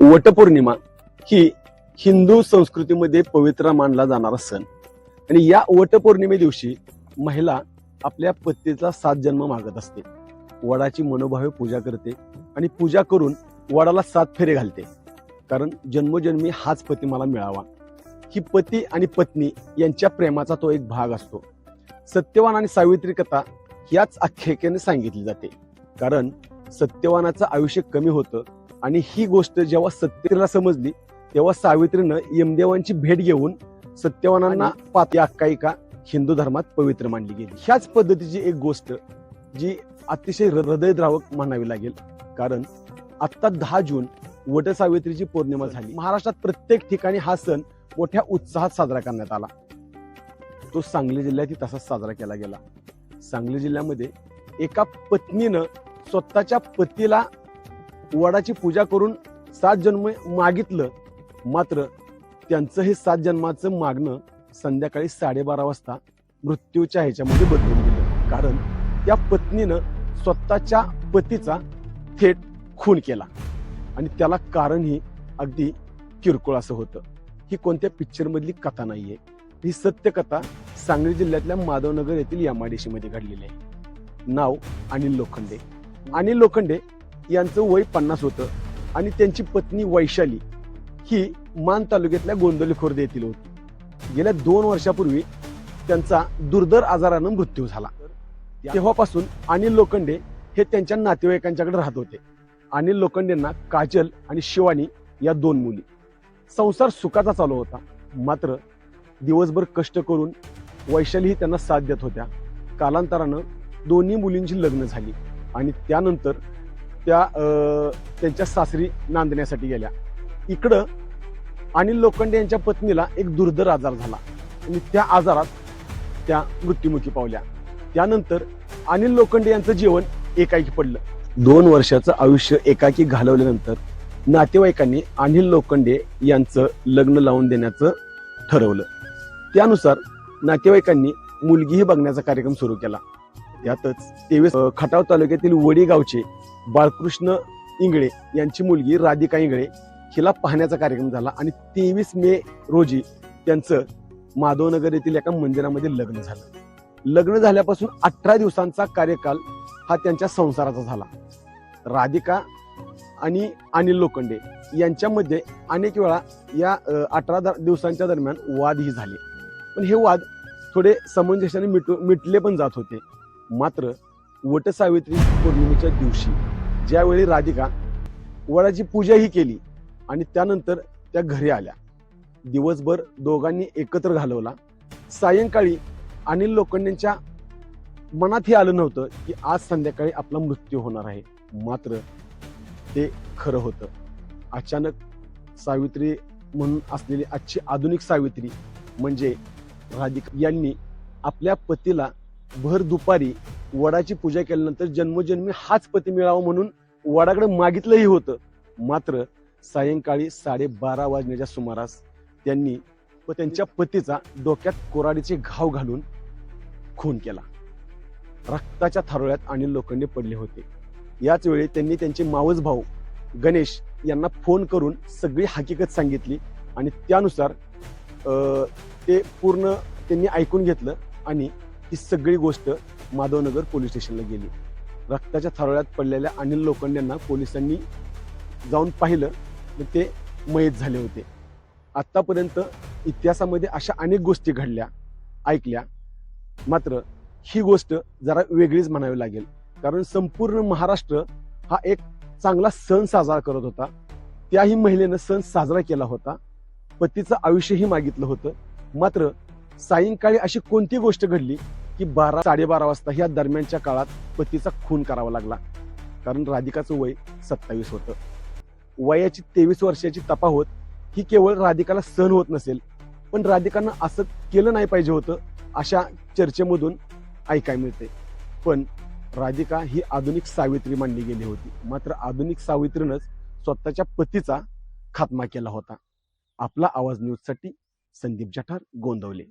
वटपौर्णिमा ही हिंदू संस्कृतीमध्ये पवित्र मानला जाणारा सण. आणि या वटपौर्णिमे दिवशी महिला आपल्या पत्नीचा सात जन्म मागत असते. वडाची मनोभावे पूजा करते आणि पूजा करून वडाला सात फेरे घालते. कारण जन्मोजन्मी हाच पती मला मिळावा. ही पती आणि पत्नी यांच्या प्रेमाचा तो एक भाग असतो. सत्यवान आणि सावित्री कथा याच आख्यायिकेने सांगितली जाते. कारण सत्यवानाचं आयुष्य कमी होतं आणि ही गोष्ट जेव्हा सत्यला समजली तेव्हा सावित्रीनं यमदेवांची भेट घेऊन सत्यवानांना पाती आख्यायिका हिंदू धर्मात पवित्र मानली गेली. ह्याच पद्धतीची एक गोष्ट जी अतिशय हृदयद्रावक म्हणावी लागेल. कारण आत्ता दहा जून वटसावित्रीची पौर्णिमा झाली. महाराष्ट्रात प्रत्येक ठिकाणी हा सण मोठ्या उत्साहात साजरा करण्यात आला. तो सांगली जिल्ह्यातही तसाच साजरा केला गेला. सांगली जिल्ह्यामध्ये एका पत्नीनं स्वतःच्या पतीला वडाची पूजा करून सात जन्म मागितलं मात्र त्यांचं हे सात जन्माचं मागणं संध्याकाळी साडेबारा वाजता मृत्यूच्या ह्याच्यामध्ये बदलून दिलं कारण त्या पत्नीनं स्वतःच्या पतीचा थेट खून केला. आणि त्याला कारणही अगदी किरकोळ असं होतं. ही कोणत्या पिक्चरमधली कथा नाहीये. ही सत्य कथा सांगली जिल्ह्यातल्या माधवनगर येथील यामाडेशीमध्ये घडलेली आहे. नाव अनिल लोखंडे. अनिल लोखंडे यांचं वय पन्नास होतं. आणि त्यांची पत्नी वैशाली ही मान तालुक्यातल्या गोंदवली खोर्द येथील होती. गेल्या दोन वर्षापूर्वी त्यांचा दुर्धर आजारानं मृत्यू झाला. तेव्हापासून अनिल लोखंडे हे त्यांच्या नातेवाईकांच्याकडे राहत होते. अनिल लोखंडेंना काजल आणि शिवानी या दोन मुली. संसार सुखाचा चालू होता. मात्र दिवसभर कष्ट करून वैशालीही त्यांना साथ देत होत्या. कालांतरानं दोन्ही मुलींची लग्न झाली आणि त्यानंतर त्या त्यांच्या सासरी नांदण्यासाठी गेल्या. इकडं अनिल लोखंडे यांच्या पत्नीला एक दुर्धर आजार झाला. आणि त्या आजारात त्या मृत्युमुखी पावल्या. त्यानंतर अनिल लोखंडे यांचं जीवन एकाकी पडलं. दोन वर्षाचं आयुष्य एकाकी घालवल्यानंतर नातेवाईकांनी अनिल लोखंडे यांचं लग्न लावून देण्याचं ठरवलं. त्यानुसार नातेवाईकांनी मुलगीही बघण्याचा कार्यक्रम सुरू केला. त्यातच तेवीस खटाव तालुक्यातील वडी गावचे बाळकृष्ण इंगळे यांची मुलगी राधिका इंगळे हिला पाहण्याचा कार्यक्रम झाला आणि तेवीस मे रोजी त्यांचं माधवनगर येथील एका मंदिरामध्ये लग्न झालं. लग्न झाल्यापासून अठरा दिवसांचा कार्यकाल हा त्यांच्या संसाराचा झाला. राधिका आणि अनिल लोखंडे यांच्यामध्ये अनेक वेळा या अठरा दिवसांच्या दरम्यान वादही झाले. पण हे वाद थोडे समंजसाने मिटू मिटले पण जात होते. मात्र वटसावित्री पौर्णिमेच्या दिवशी ज्यावेळी राधिका वडाची पूजाही केली आणि त्यानंतर त्या घरी आल्या. दिवसभर दोघांनी एकत्र घालवला. सायंकाळी अनिल लोखंडेंच्या मनात हे आलं नव्हतं की आज संध्याकाळी आपला मृत्यू होणार आहे. मात्र ते खरं होतं. अचानक सावित्री म्हणून असलेली आजची आधुनिक सावित्री म्हणजे राधिका यांनी आपल्या पतीला भर दुपारी वडाची पूजा केल्यानंतर जन्मोजन्मी हाच पती मिळावा म्हणून वडाकडे मागितलंही होतं. मात्र सायंकाळी साडेबारा वाजण्याच्या सुमारास त्यांनी व त्यांच्या पतीचा डोक्यात कोराडीचे घाव घालून खून केला. रक्ताच्या थारोळ्यात अनिल लोखंडे पडले होते. याच वेळी त्यांनी त्यांचे मावस भाऊ गणेश यांना फोन करून सगळी हकीकत सांगितली आणि त्यानुसार ते पूर्ण त्यांनी ऐकून घेतलं आणि ही सगळी गोष्ट माधवनगर पोलीस स्टेशनला गेली. रक्ताच्या थारोळ्यात पडलेल्या अनिल लोखंडेंना पोलिसांनी जाऊन पाहिलं तर ते मयत झाले होते. आतापर्यंत इतिहासामध्ये अशा अनेक गोष्टी घडल्या ऐकल्या. मात्र ही गोष्ट जरा वेगळीच म्हणावी लागेल. कारण संपूर्ण महाराष्ट्र हा एक चांगला सण साजरा करत होता. त्याही महिलेनं सण साजरा केला होता. पतीचं आयुष्यही मागितलं होतं. मात्र सायंकाळी अशी कोणती गोष्ट घडली? की बारा साडेबारा वाजता ह्या दरम्यानच्या काळात पतीचा खून करावा लागला. कारण राधिकाचं वय सत्तावीस होतं. वयाची तेवीस वर्षाची तपाहोत ही केवळ राधिकाला सहन होत नसेल पण राधिकानं असं केलं नाही पाहिजे होतं अशा चर्चेमधून ऐकाय मिळते. पण राधिका ही आधुनिक सावित्री मानली गेली होती. मात्र आधुनिक सावित्रीनंच स्वतःच्या पतीचा खात्मा केला होता. आपला आवाज न्यूजसाठी संदीप जठार गोंदवले.